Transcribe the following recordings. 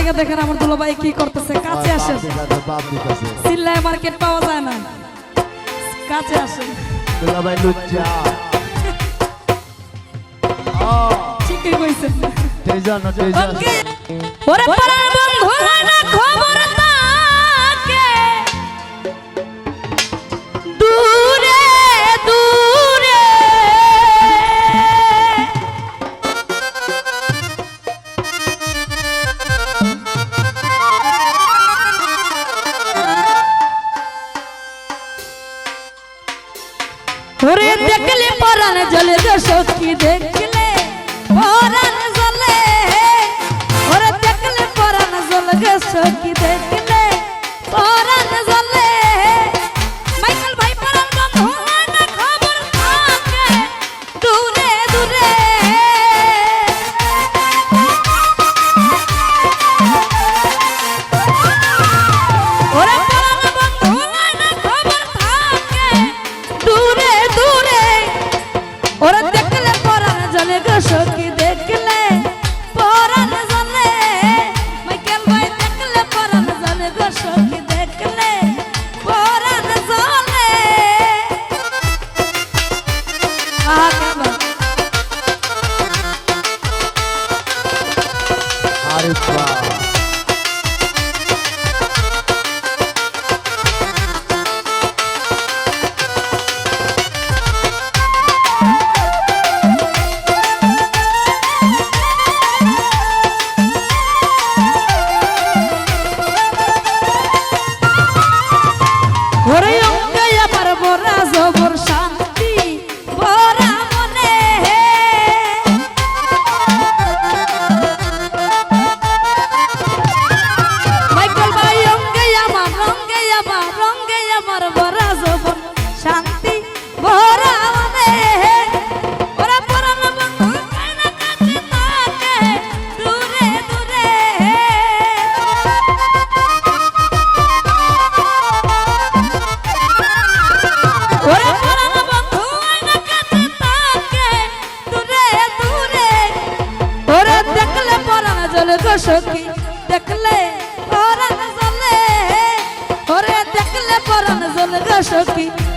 থেকে দেখেন আমার দুলো ভাই কি করতেছে। কাছে আসেন। চিল্লায় মার্কেট পাওয়া যায় না। কাছে আসেন। দুলাভাই ঠিকই কইছেন। তেজন তেজন ওরে পাড়ার বন্ধু হ্যাঁ। সখী আরে বাবা তার বড় সখী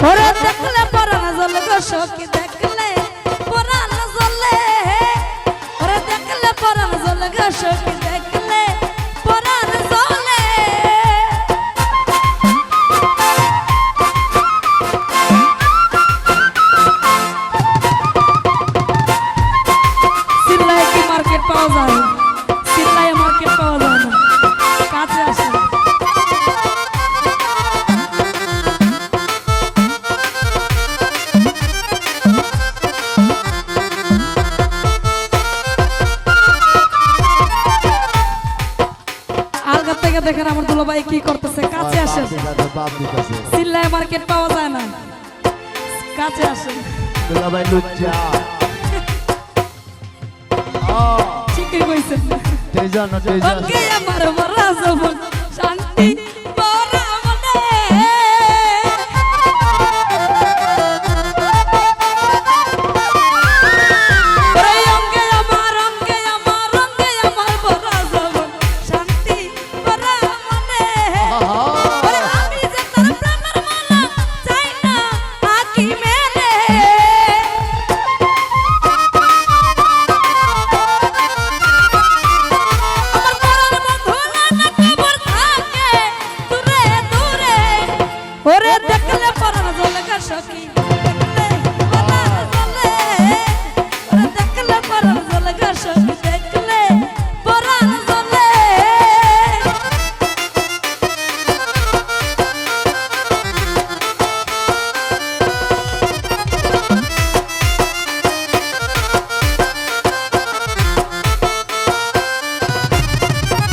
ওরা দেখলে পরানা জল গো সখী দেখেন আমার দুলাভাই কি করতেছে। কাছে আসেন। চিল্লায় মার্কেট পাওয়া যায় না। কাছে আসেন। ঠিকই কইছেন। আমার মরা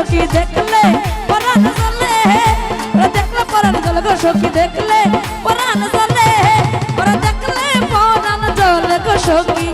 সখী দেখলে, পরাণ জলে ওরা দেখলে পরাণ জলে গো সখী দেখলে, পরাণ জলে ওরা দেখলে পরাণ জলে গো সখী।